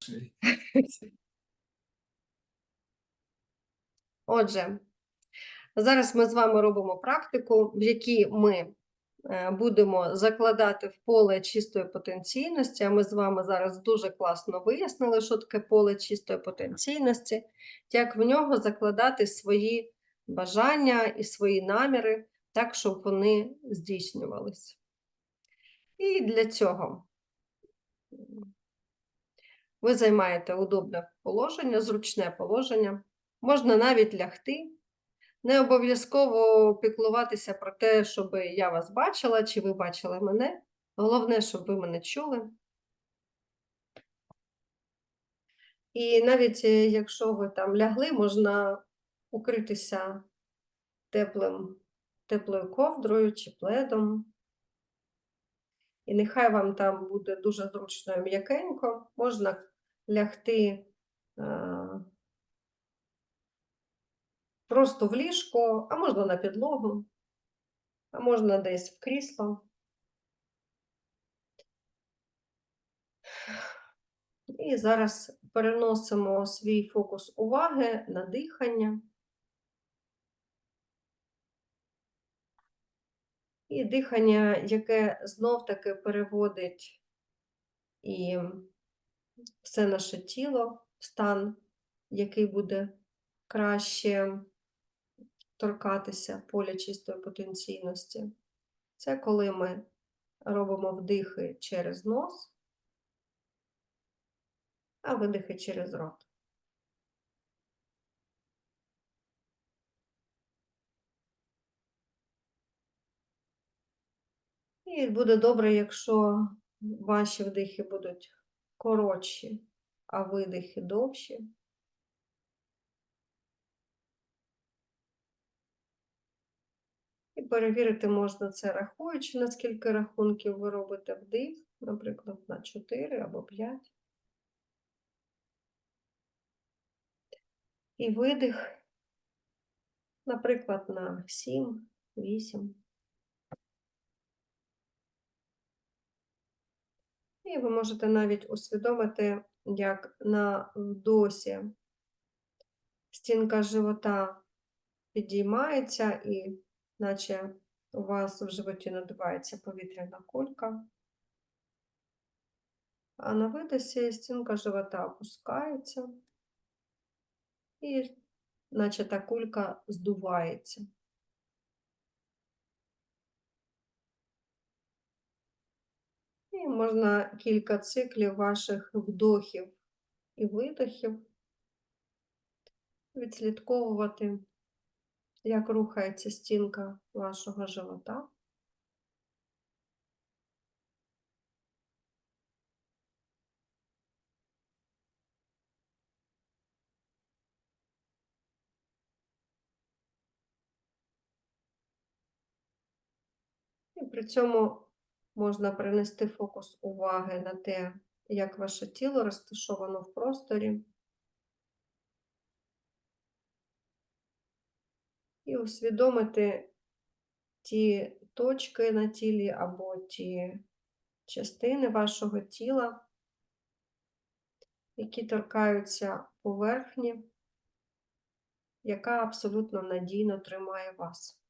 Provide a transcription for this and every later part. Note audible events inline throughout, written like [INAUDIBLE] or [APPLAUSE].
[LAUGHS] Отже, зараз ми з вами робимо практику, в якій ми е, будемо закладати в поле чистої потенційності. А ми з вами зараз дуже класно вияснили, що таке поле чистої потенційності, як в нього закладати свої бажання і свої наміри так, щоб вони здійснювались. І для цього ви займаєте удобне положення, зручне положення. Можна навіть лягти. Не обов'язково піклуватися про те, щоб я вас бачила, чи ви бачили мене. Головне, щоб ви мене чули. І навіть е, якщо ви там лягли, можна укритися теплим, теплою ковдрою чи пледом. І нехай вам там буде дуже зручно і м'якенько. Можна лягти е, просто в ліжко, а можна на підлогу, а можна десь в крісло. І зараз переносимо свій фокус уваги на дихання. І дихання, яке знов-таки переводить і все наше тіло стан, який буде краще торкатися поля чистої потенційності. Це коли ми робимо вдихи через нос, а видихи через рот. І буде добре, якщо ваші вдихи будуть коротші, а видихи довші. І перевірити можна це рахуючи, на скільки рахунків ви робите вдих, наприклад, на 4 або 5. І видих, наприклад, на 7, 8. І ви можете навіть усвідомити, як на вдосі стінка живота підіймається, і наче у вас в животі надувається повітряна кулька. А на видосі стінка живота опускається, і наче та кулька здувається. І можна кілька циклів ваших вдохів і видохів відслідковувати, як рухається стінка вашого живота. При цьому можна перенести фокус уваги на те, як ваше тіло розташовано в просторі. І усвідомити ті точки на тілі або ті частини вашого тіла, які торкаються поверхні, яка абсолютно надійно тримає вас.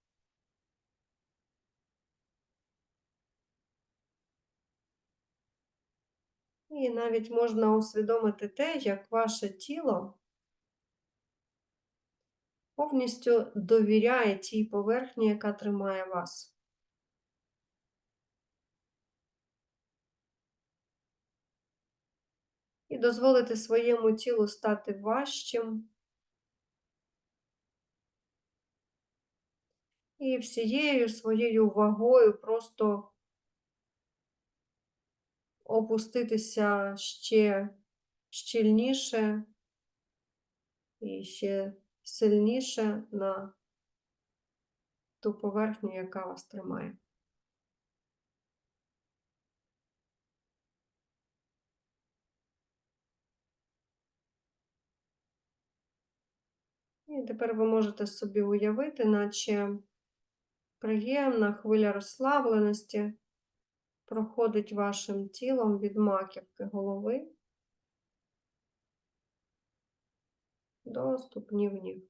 І навіть можна усвідомити те, як ваше тіло повністю довіряє тій поверхні, яка тримає вас. І дозволити своєму тілу стати важчим. І всією своєю вагою просто опуститися ще щільніше і ще сильніше на ту поверхню, яка вас тримає. І тепер ви можете собі уявити, наче приємна хвиля розслабленості проходить вашим тілом від маківки голови до ступнів ніг.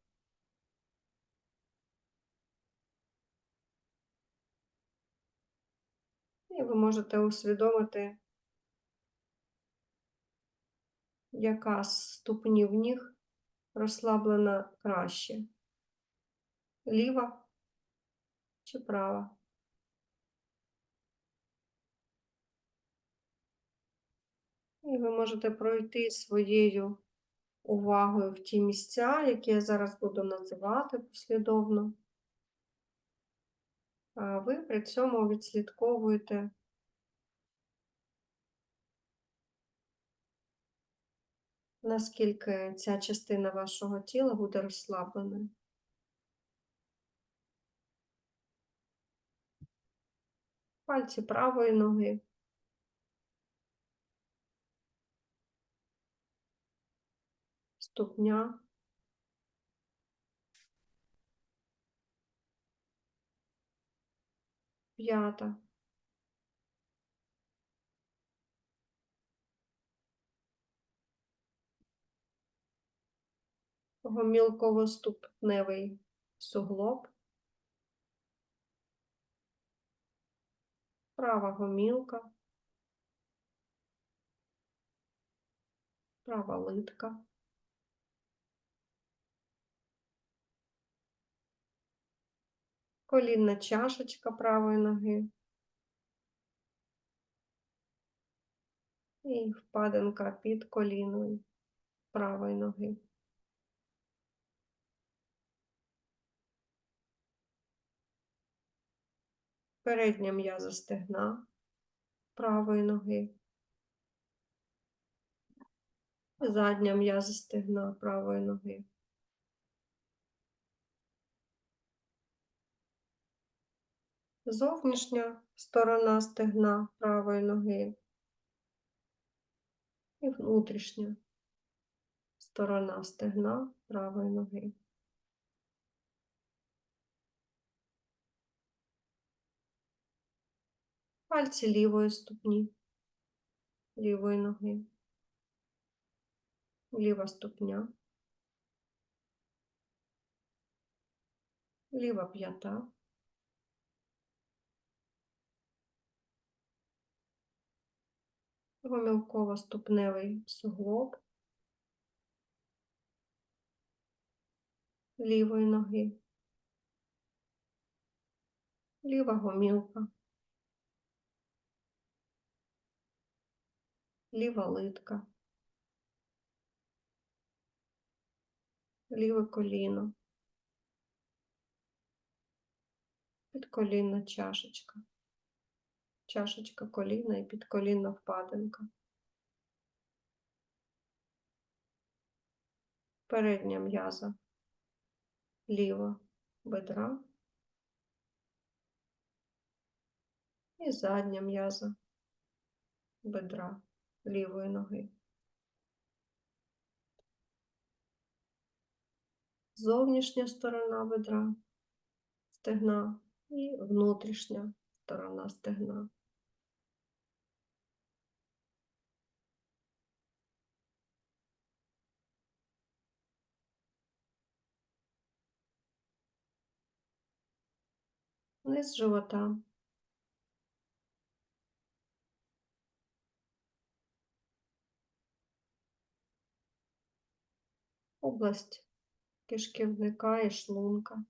І ви можете усвідомити, яка з ступнів ніг розслаблена краще ліва чи права. І ви можете пройти своєю увагою в ті місця, які я зараз буду називати послідовно. А ви при цьому відслідковуєте наскільки ця частина вашого тіла буде розслабленою. Пальці правої ноги. Ступня. П'ята. Гомілково-ступневий суглоб. Права гомілка. Права литка. Колінна чашечка правої ноги. І впадинка під коліною правої ноги. Передня м'яза стегна правої ноги. Задня м'яза стегна правої ноги. Зовнішня сторона стегна правої ноги і внутрішня сторона стегна правої ноги. Пальці лівої ступні, лівої ноги, ліва ступня, ліва п'ята, гомілково-ступневий суглоб лівої ноги, ліва гомілка, ліва литка, ліве коліно, підколінна чашечка, чашечка коліна і підколінна впадинка. Передня м'яза ліва бедра і задня м'яза бедра лівої ноги. Зовнішня сторона бедра, стегна і внутрішня сторона стегна. Низ живота. Область кишківника і шлунка.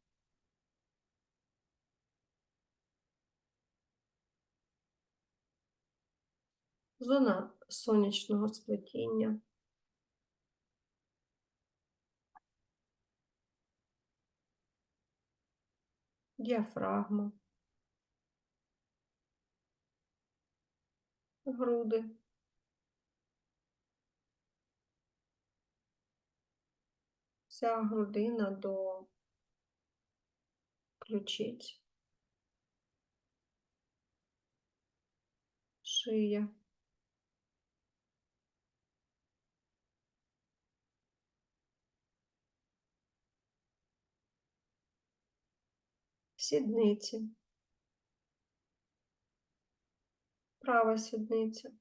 Зона сонячного сплетіння. Діафрагма. Груди. Вся грудина до ключиць. Шия. сідниці, права сідниця,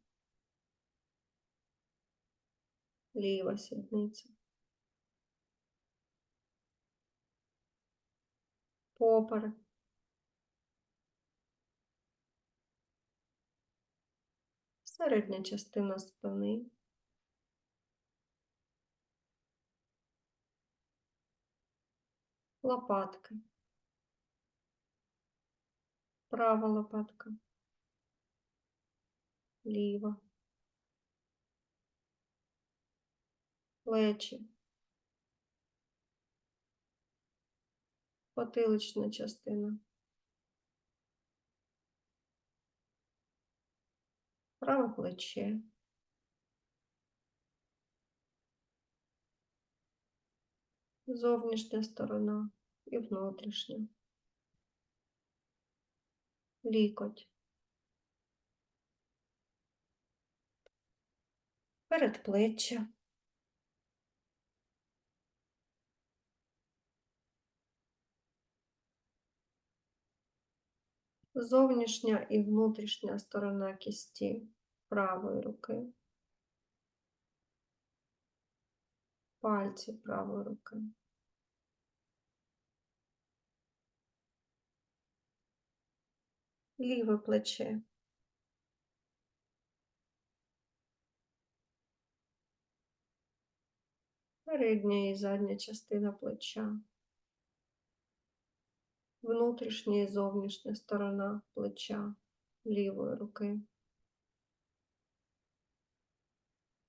ліва сідниця, поперек, середня частина спини. Лопатки права лопатка, ліва, плечі, потилична частина, праве плече, зовнішня сторона і внутрішня, лікоть, передплеччя, зовнішня і внутрішня сторона кісті правої руки, пальці правої руки. Ліве плече, передня і задня частина плеча, внутрішня і зовнішня сторона плеча лівої руки,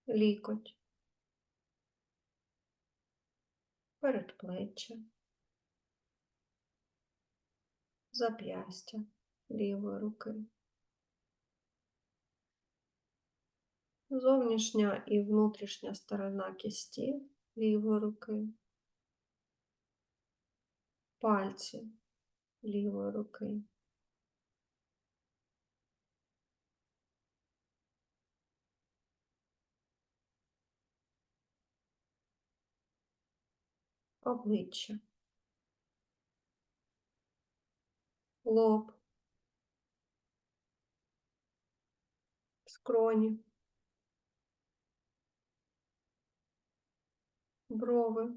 лікоть, передплеччя, зап'ястя лівої руки. Зовнішня і внутрішня сторона кісті лівої руки, пальці лівої руки, обличчя, лоб, скроні, брови,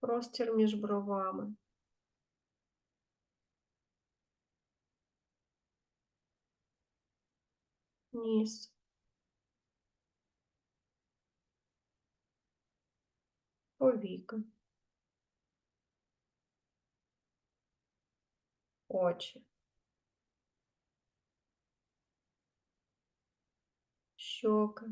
простір між бровами, ніс, повіки, очі, щоки,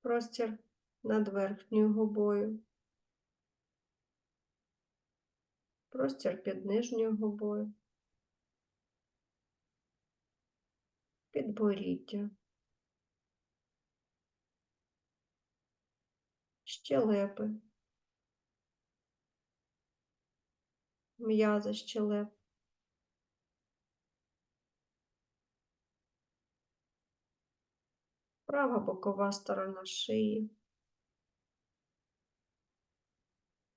простір над верхньою губою, простір під нижньою губою, підборіддя, щелепи, м'язи щелеп, права бокова сторона шиї,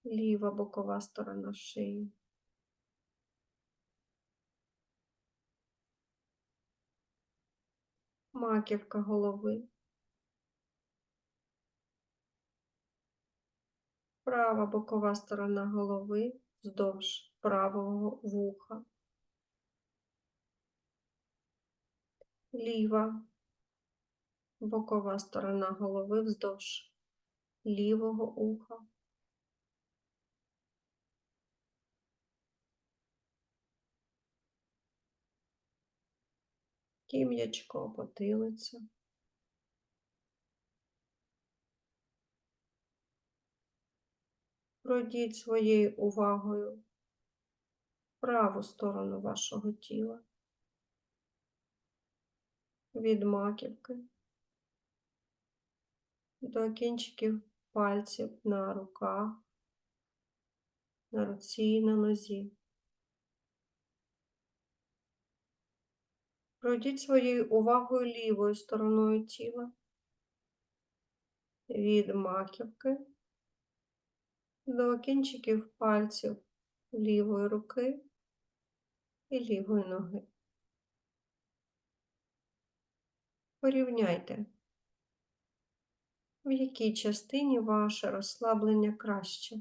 ліва бокова сторона шиї. Маківка голови. Права бокова сторона голови вздовж правого вуха. Ліва бокова сторона голови вздовж лівого уха. Тім'ячко, потилиця. Пройдіть своєю увагою праву сторону вашого тіла від маківки до кінчиків пальців на руках, на руці і на нозі. Пройдіть своєю увагою лівою стороною тіла від маківки до кінчиків пальців лівої руки і лівої ноги. Порівняйте В якій частині ваше розслаблення краще?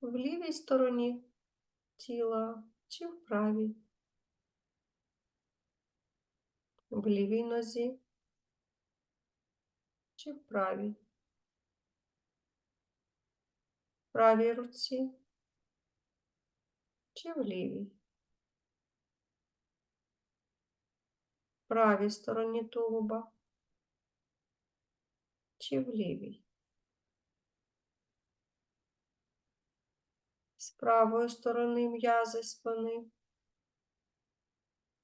В лівій стороні тіла чи в правій? В лівій нозі чи в правій? В правій руці чи в лівій? В правій стороні тулуба чи в лівій? З правої сторони м'язи спини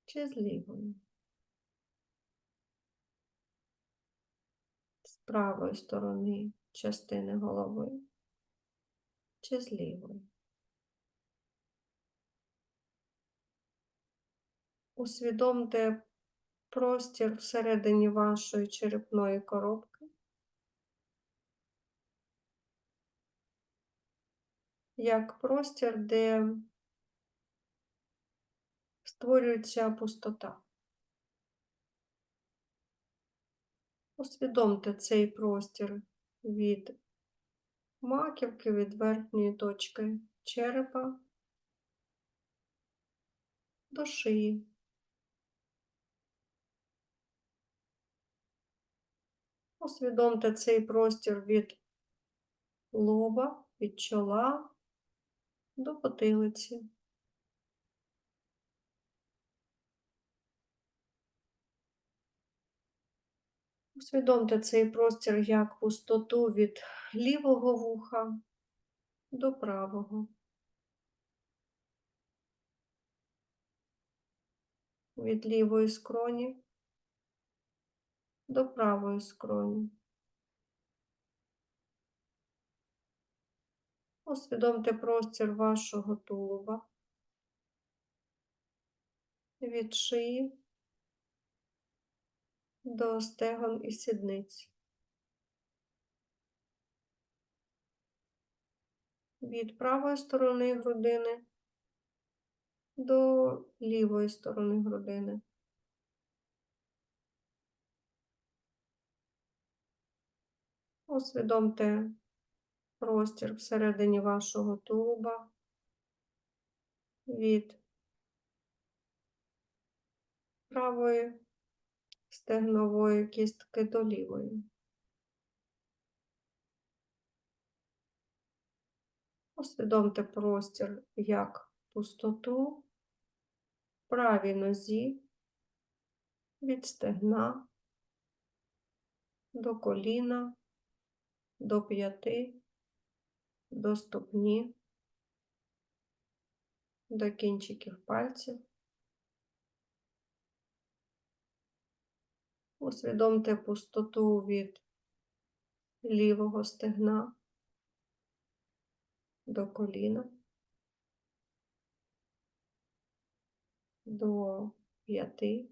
чи з лівої? З правої сторони частини голови чи з лівої? Усвідомте простір всередині вашої черепної коробки. Як простір, де створюється пустота. Усвідомте цей простір від маківки, від верхньої точки черепа до шиї. Усвідомте цей простір від лоба, від чола до потилиці. Усвідомте цей простір як пустоту від лівого вуха до правого. Від лівої скроні до правої скроні. Усвідомте простір вашого тулуба від шиї до стегон і сідниць. Від правої сторони грудини до лівої сторони грудини. Усвідомте простір всередині вашого тулуба від правої стегнової кістки до лівої. Усвідомте простір як пустоту правій нозі від стегна до коліна, до п'яти, до ступні, до кінчиків пальців. Усвідомте пустоту від лівого стегна до коліна, до п'яти,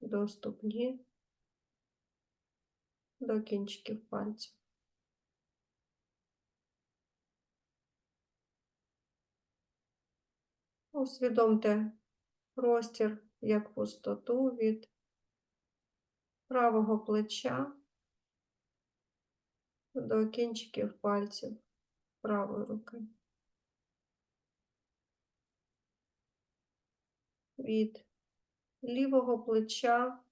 до ступні, до кінчиків пальців. Усвідомте простір як пустоту від правого плеча до кінчиків пальців правої руки. Від лівого плеча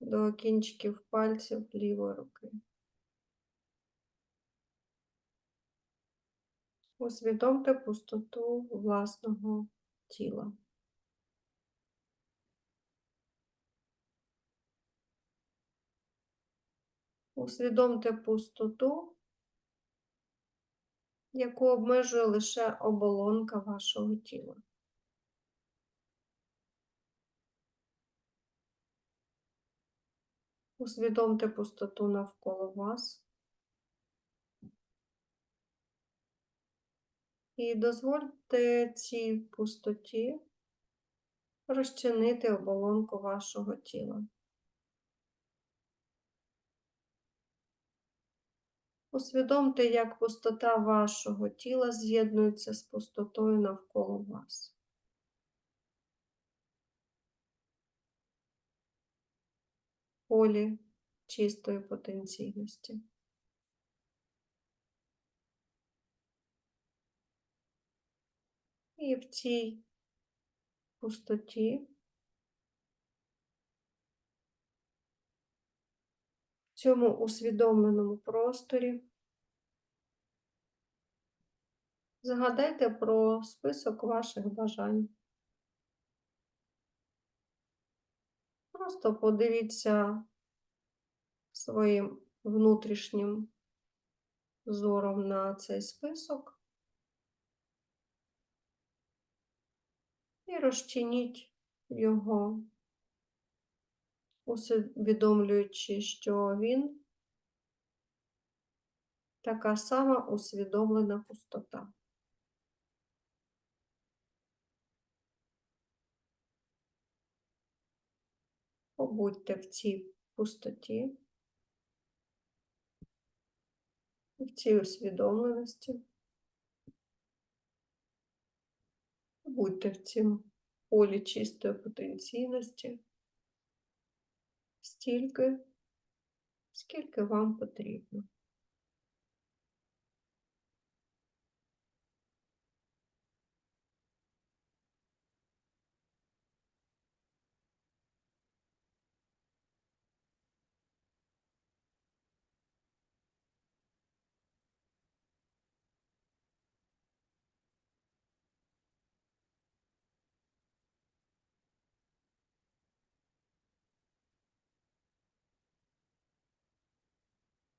до кінчиків пальців лівої руки. Усвідомте пустоту власного тіла. Усвідомте пустоту, яку обмежує лише оболонка вашого тіла. Усвідомте пустоту навколо вас. І дозвольте цій пустоті розчинити оболонку вашого тіла. Усвідомте, як пустота вашого тіла з'єднується з пустотою навколо вас. полі чистої потенційності. І в цій пустоті, в цьому усвідомленому просторі. Згадайте про список ваших бажань. Просто подивіться своїм внутрішнім зором на цей список і розчиніть його, усвідомлюючи, що він така сама усвідомлена пустота. Побудьте в цій пустоті, в цій усвідомленості. Будьте в цім полі чистої потенційності стільки, скільки вам потрібно.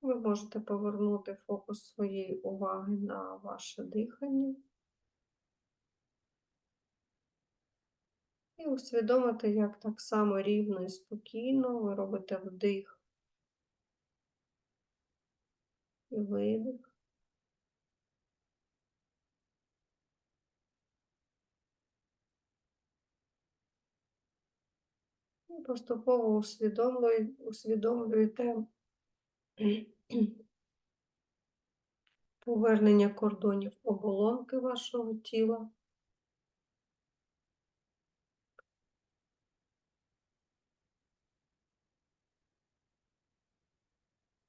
Ви можете повернути фокус своєї уваги на ваше дихання і усвідомити, як так само рівно і спокійно ви робите вдих і видих. І поступово усвідомлює- усвідомлюєте [CLEARS THROAT] повернення кордонів оболонки вашого тіла.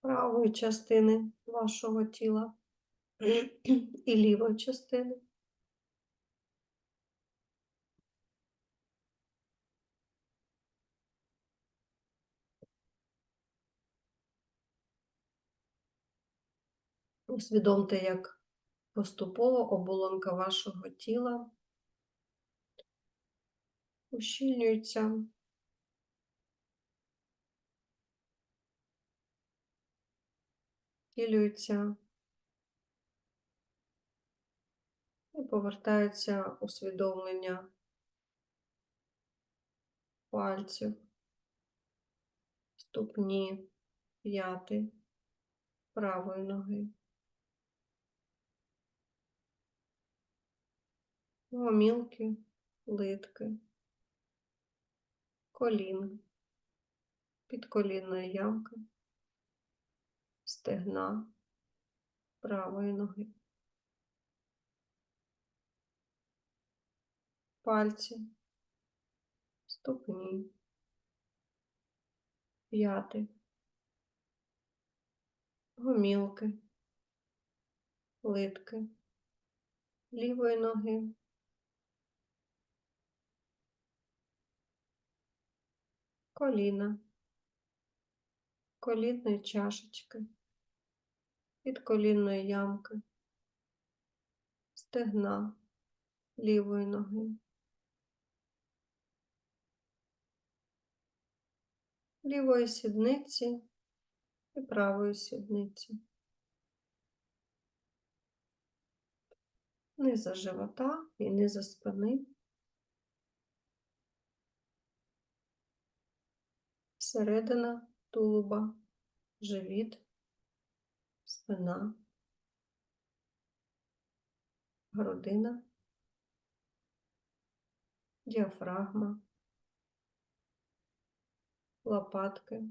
Правої частини вашого тіла і лівої частини. Усвідомте, як поступово оболонка вашого тіла ущільнюється, втілюється і повертається усвідомлення пальців, ступні, п'яти правої ноги. Гомілки, литки, колін, підколінної ямки, стегна. Правої ноги. Пальці, ступні, п'яти, гомілки, литки, лівої ноги, коліна, колінної чашечки, підколінної ямки, стегна лівої ноги, лівої сідниці і правої сідниці, низа живота і низа спини. Середина тулуба, живіт, спина, грудина, діафрагма, лопатки,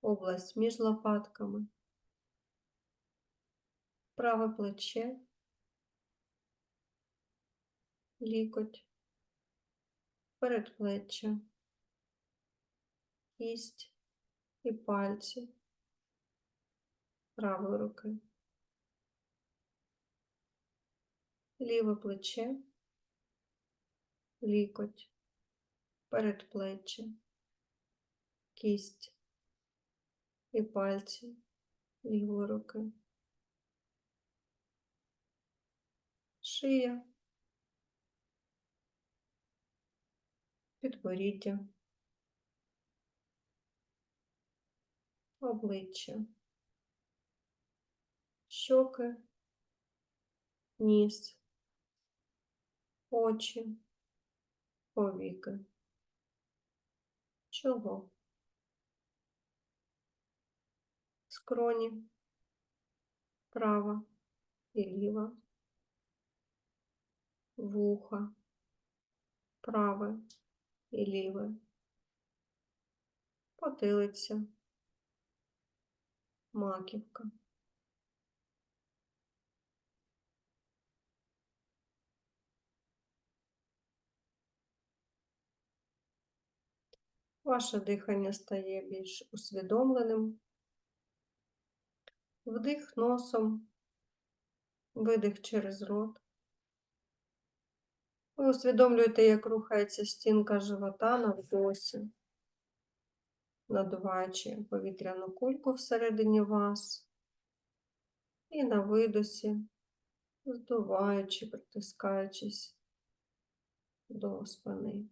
область між лопатками, праве плече, лікоть, передплеччя кість і пальці правої руки, ліве плече, лікоть, передплеччя, кість і пальці лівої руки, шия, підборіддя, обличчя, щоки, ніс, очі, повіки. Чого? Скроні, права і ліва, вуха, праве і ліве, потилиця, маківка. Ваше дихання стає більш усвідомленим. Вдих носом, видих через рот. Ви усвідомлюєте, як рухається стінка живота на вдосі, надуваючи повітряну кульку всередині вас, і на видосі, здуваючи, притискаючись до спини.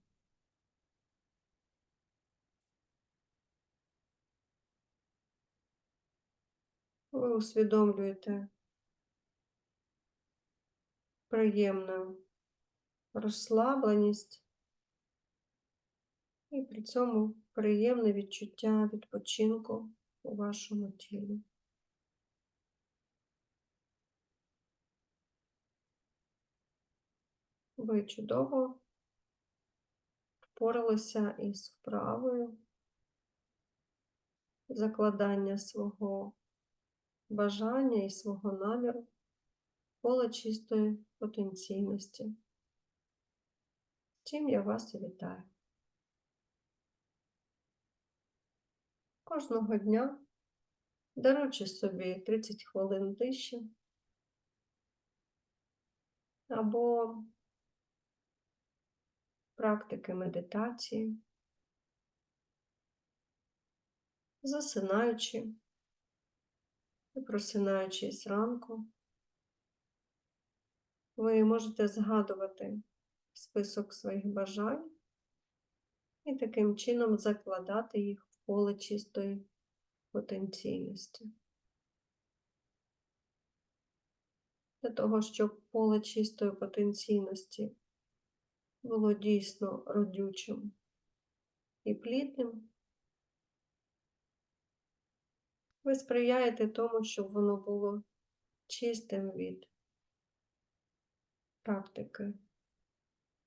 Ви усвідомлюєте приємну розслабленість і при цьому приємне відчуття відпочинку у вашому тілі. Ви чудово впоралися із вправою закладання свого бажання і свого наміру поле чистої потенційності. Чим я вас і вітаю. Кожного дня, даруючи собі 30 хвилин тиші. Або практики медитації, засинаючи і просинаючись зранку, ви можете згадувати список своїх бажань і таким чином закладати їх поле чистої потенційності. Для того, щоб поле чистої потенційності було дійсно родючим і плідним, ви сприяєте тому, щоб воно було чистим від практики,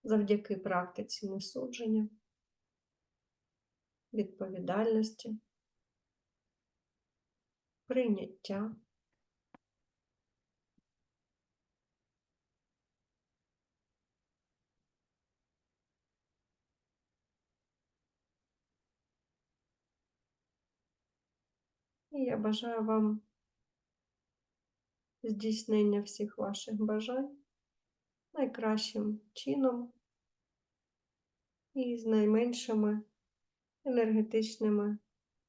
завдяки практиці несудження, відповідальності, прийняття. І я бажаю вам здійснення всіх ваших бажань найкращим чином і з найменшими енергетичними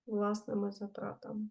власними затратами.